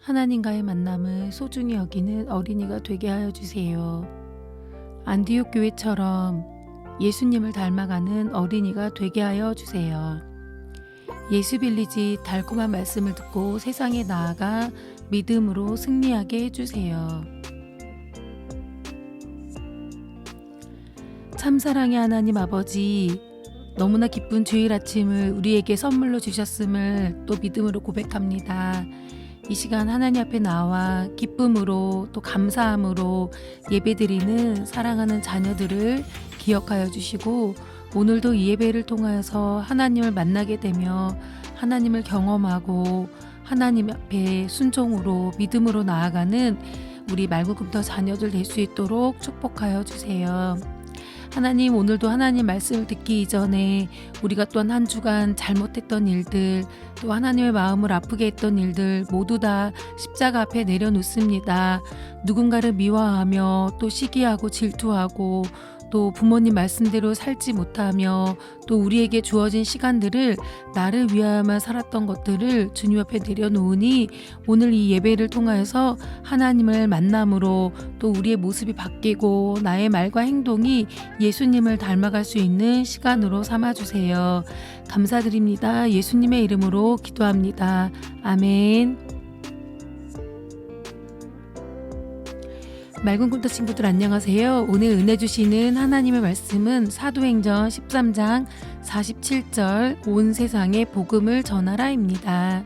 하나님과의 만남을 소중히 여기는 어린이가 되게 하여 주세요. 안디옥 교회처럼 예수님을 닮아가는 어린이가 되게 하여 주세요. 예수 빌리지 달콤한 말씀을 듣고 세상에 나아가 믿음으로 승리하게 해주세요. 참사랑의 하나님 아버지, 너무나 기쁜 주일 아침을 우리에게 선물로 주셨음을 또 믿음으로 고백합니다. 이 시간 하나님 앞에 나와 기쁨으로 또 감사함으로 예배드리는 사랑하는 자녀들을 기억하여 주시고 오늘도 이 예배를 통하여서 하나님을 만나게 되며 하나님을 경험하고 하나님 앞에 순종으로 믿음으로 나아가는 우리 말구금터 자녀들 될 수 있도록 축복하여 주세요. 하나님 오늘도 하나님 말씀을 듣기 이전에 우리가 또한 한 주간 잘못했던 일들 또 하나님의 마음을 아프게 했던 일들 모두 다 십자가 앞에 내려놓습니다. 누군가를 미워하며 또 시기하고 질투하고 또 부모님 말씀대로 살지 못하며 또 우리에게 주어진 시간들을 나를 위하여만 살았던 것들을 주님 앞에 내려놓으니 오늘 이 예배를 통하여서 하나님을 만남으로 또 우리의 모습이 바뀌고 나의 말과 행동이 예수님을 닮아갈 수 있는 시간으로 삼아주세요. 감사드립니다. 예수님의 이름으로 기도합니다. 아멘. 맑은 꿈터 친구들 안녕하세요. 오늘 은혜 주시는 하나님의 말씀은 사도행전 13장 47절 온 세상에 복음을 전하라입니다.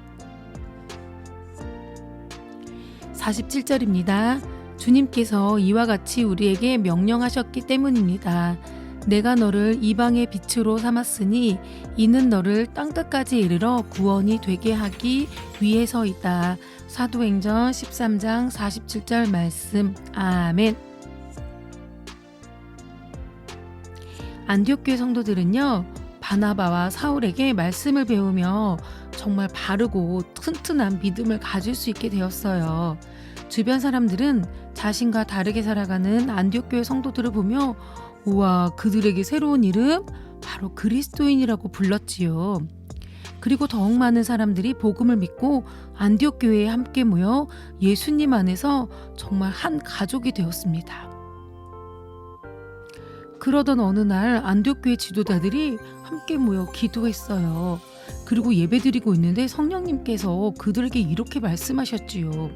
47절입니다. 주님께서 이와 같이 우리에게 명령하셨기 때문입니다. 내가 너를 이방의 빛으로 삼았으니 이는 너를 땅 끝까지 이르러 구원이 되게 하기 위해서이다. 사도행전 13장 47절 말씀. 아멘. 안디옥 교회 성도들은요. 바나바와 사울에게 말씀을 배우며 정말 바르고 튼튼한 믿음을 가질 수 있게 되었어요. 주변 사람들은 자신과 다르게 살아가는 안디옥 교회 성도들을 보며 우와 그들에게 새로운 이름 바로 그리스도인이라고 불렀지요. 그리고 더욱 많은 사람들이 복음을 믿고 안디옥 교회에 함께 모여 예수님 안에서 정말 한 가족이 되었습니다. 그러던 어느 날 안디옥 교회 지도자들이 함께 모여 기도했어요. 그리고 예배드리고 있는데 성령님께서 그들에게 이렇게 말씀하셨지요.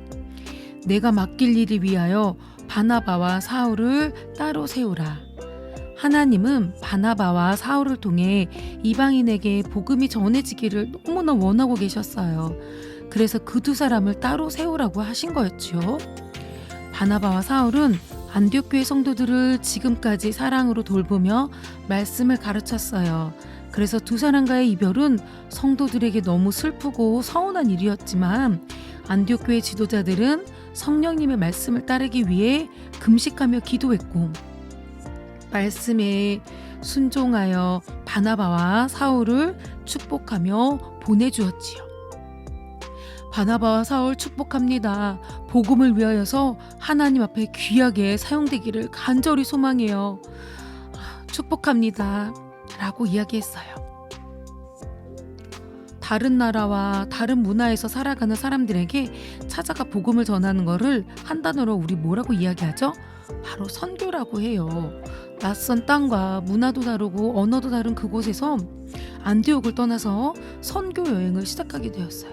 내가 맡길 일을 위하여 바나바와 사울을 따로 세우라. 하나님은 바나바와 사울을 통해 이방인에게 복음이 전해지기를 너무나 원하고 계셨어요. 그래서 그 두 사람을 따로 세우라고 하신 거였죠. 바나바와 사울은 안디옥 교회 성도들을 지금까지 사랑으로 돌보며 말씀을 가르쳤어요. 그래서 두 사람과의 이별은 성도들에게 너무 슬프고 서운한 일이었지만 안디옥 교회 지도자들은 성령님의 말씀을 따르기 위해 금식하며 기도했고 말씀에 순종하여 바나바와 사울을 축복하며 보내주었지요. 바나바와 사울 축복합니다. 복음을 위하여서 하나님 앞에 귀하게 사용되기를 간절히 소망해요. 축복합니다. 라고 이야기했어요. 다른 나라와 다른 문화에서 살아가는 사람들에게 찾아가 복음을 전하는 것을 한 단어로 우리 뭐라고 이야기하죠? 바로 선교라고 해요. 낯선 땅과 문화도 다르고 언어도 다른 그곳에서 안디옥을 떠나서 선교 여행을 시작하게 되었어요.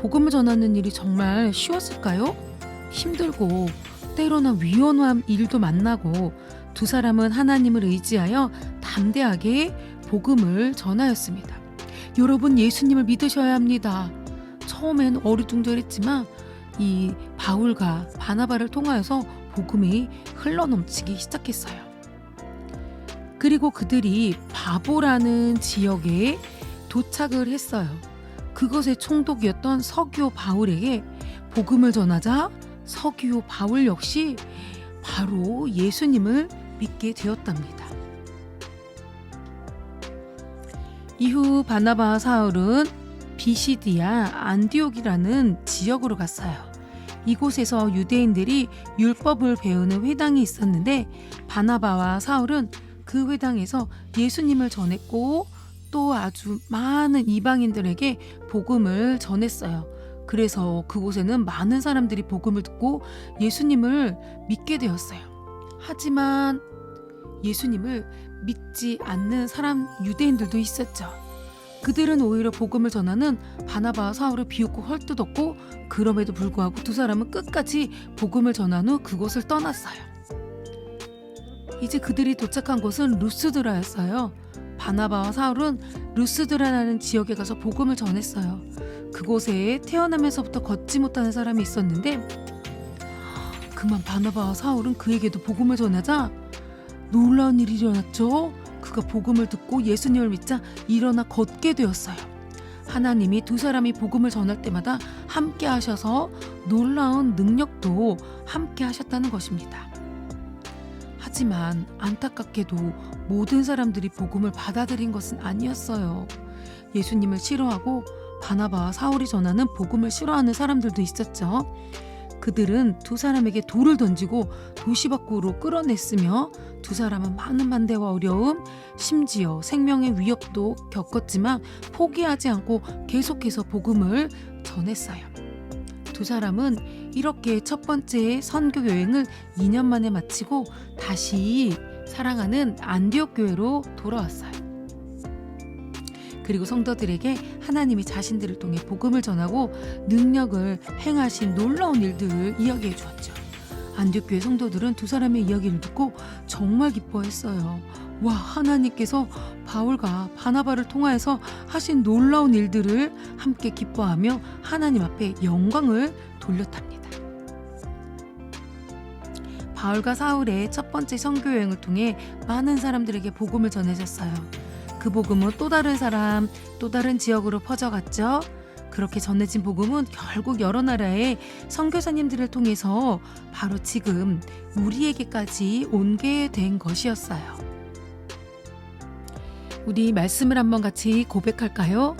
복음을 전하는 일이 정말 쉬웠을까요? 힘들고 때로는 위험한 일도 만나고 두 사람은 하나님을 의지하여 담대하게 복음을 전하였습니다. 여러분 예수님을 믿으셔야 합니다. 처음엔 어리둥절했지만 이 바울과 바나바를 통하여서 복음이 흘러넘치기 시작했어요. 그리고 그들이 바보라는 지역에 도착을 했어요. 그것의 총독이었던 서기오 바울에게 복음을 전하자 서기오 바울 역시 바로 예수님을 믿게 되었답니다. 이후 바나바와 사울은 비시디아 안디옥이라는 지역으로 갔어요. 이곳에서 유대인들이 율법을 배우는 회당이 있었는데 바나바와 사울은 그 회당에서 예수님을 전했고 또 아주 많은 이방인들에게 복음을 전했어요. 그래서 그곳에는 많은 사람들이 복음을 듣고 예수님을 믿게 되었어요. 하지만 예수님을 믿지 않는 사람 유대인들도 있었죠. 그들은 오히려 복음을 전하는 바나바와 사울을 비웃고 헐뜯었고 그럼에도 불구하고 두 사람은 끝까지 복음을 전한 후 그곳을 떠났어요. 이제 그들이 도착한 곳은 루스드라였어요. 바나바와 사울은 루스드라라는 지역에 가서 복음을 전했어요. 그곳에 태어나면서부터 걷지 못하는 사람이 있었는데 그만 바나바와 사울은 그에게도 복음을 전하자 놀라운 일이 일어났죠. 그가 복음을 듣고 예수님을 믿자 일어나 걷게 되었어요. 하나님이 두 사람이 복음을 전할 때마다 함께 하셔서 놀라운 능력도 함께 하셨다는 것입니다. 하지만 안타깝게도 모든 사람들이 복음을 받아들인 것은 아니었어요. 예수님을 싫어하고 바나바와 사울이 전하는 복음을 싫어하는 사람들도 있었죠. 그들은 두 사람에게 돌을 던지고 도시 밖으로 끌어냈으며 두 사람은 많은 반대와 어려움, 심지어 생명의 위협도 겪었지만 포기하지 않고 계속해서 복음을 전했어요. 두 사람은 이렇게 첫 번째 선교 여행을 2년 만에 마치고 다시 사랑하는 안디옥 교회로 돌아왔어요. 그리고 성도들에게 하나님이 자신들을 통해 복음을 전하고 능력을 행하신 놀라운 일들을 이야기해 주었죠. 안디옥 교회 성도들은 두 사람의 이야기를 듣고 정말 기뻐했어요. 와, 하나님께서 바울과 바나바를 통하여서 하신 놀라운 일들을 함께 기뻐하며 하나님 앞에 영광을 돌렸답니다. 바울과 사울의 첫 번째 선교 여행을 통해 많은 사람들에게 복음을 전해졌어요. 그 복음은 또 다른 사람, 또 다른 지역으로 퍼져갔죠. 그렇게 전해진 복음은 결국 여러 나라의 선교사님들을 통해서 바로 지금 우리에게까지 온게 된 것이었어요. 우리 말씀을 한번 같이 고백할까요?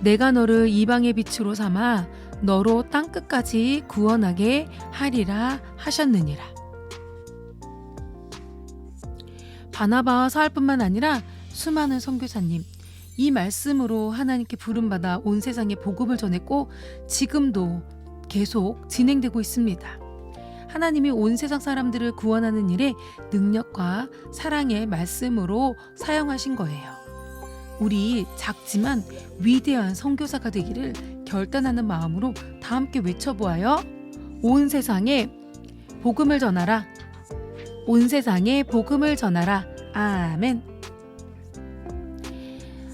내가 너를 이방의 빛으로 삼아 너로 땅 끝까지 구원하게 하리라 하셨느니라. 바나바와 사울뿐만 아니라 수많은 선교사님 이 말씀으로 하나님께 부름받아 온 세상에 복음을 전했고 지금도 계속 진행되고 있습니다. 하나님이 온 세상 사람들을 구원하는 일에 능력과 사랑의 말씀으로 사용하신 거예요. 우리 작지만 위대한 선교사가 되기를 결단하는 마음으로 다 함께 외쳐보아요. 온 세상에 복음을 전하라. 온 세상에 복음을 전하라. 아멘.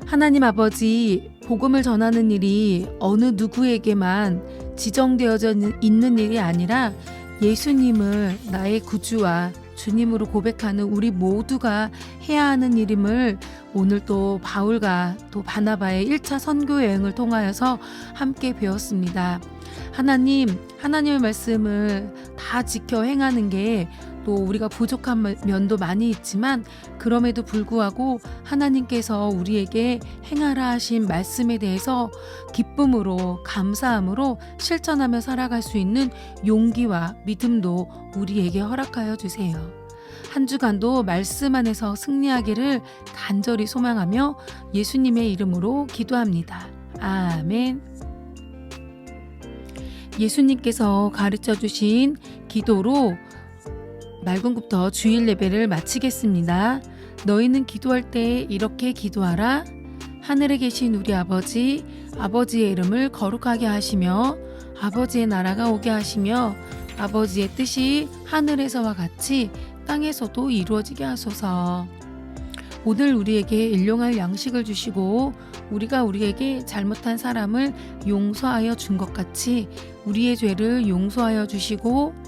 하나님 아버지, 복음을 전하는 일이 어느 누구에게만 지정되어져 있는 일이 아니라 예수님을 나의 구주와 주님으로 고백하는 우리 모두가 해야 하는 일임을 오늘 또 바울과 또 바나바의 1차 선교 여행을 통하여서 함께 배웠습니다. 하나님, 하나님의 말씀을 다 지켜 행하는 게 또 우리가 부족한 면도 많이 있지만 그럼에도 불구하고 하나님께서 우리에게 행하라 하신 말씀에 대해서 기쁨으로 감사함으로 실천하며 살아갈 수 있는 용기와 믿음도 우리에게 허락하여 주세요. 한 주간도 말씀 안에서 승리하기를 간절히 소망하며 예수님의 이름으로 기도합니다. 아멘. 예수님께서 가르쳐 주신 기도로 말군부터 주일 예배를 마치겠습니다. 너희는 기도할 때 이렇게 기도하라. 하늘에 계신 우리 아버지, 아버지의 이름을 거룩하게 하시며 아버지의 나라가 오게 하시며 아버지의 뜻이 하늘에서와 같이 땅에서도 이루어지게 하소서. 오늘 우리에게 일용할 양식을 주시고 우리가 우리에게 잘못한 사람을 용서하여 준 것 같이 우리의 죄를 용서하여 주시고